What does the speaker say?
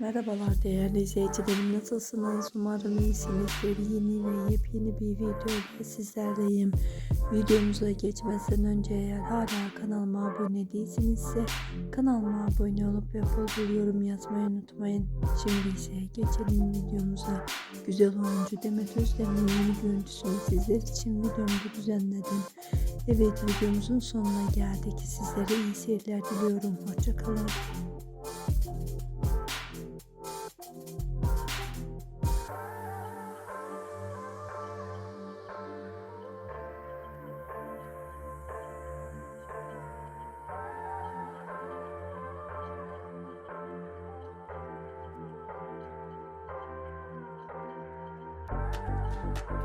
Merhabalar değerli izleyicilerim nasılsınız? Umarım iyisinizdir. Yeni ve yepyeni bir video ile sizlerleyim. Videomuza geçmeden önce eğer hala kanalıma abone değilsinizse kanalıma abone olup ve bol yorum yazmayı unutmayın. Şimdi ise geçelim videomuza. Güzel oyuncu Demet Özdemir'in yeni görüntüsünü sizler için videomu düzenledim. Evet videomuzun sonuna geldik. Sizlere iyi seyirler diliyorum. Hoşçakalın. Música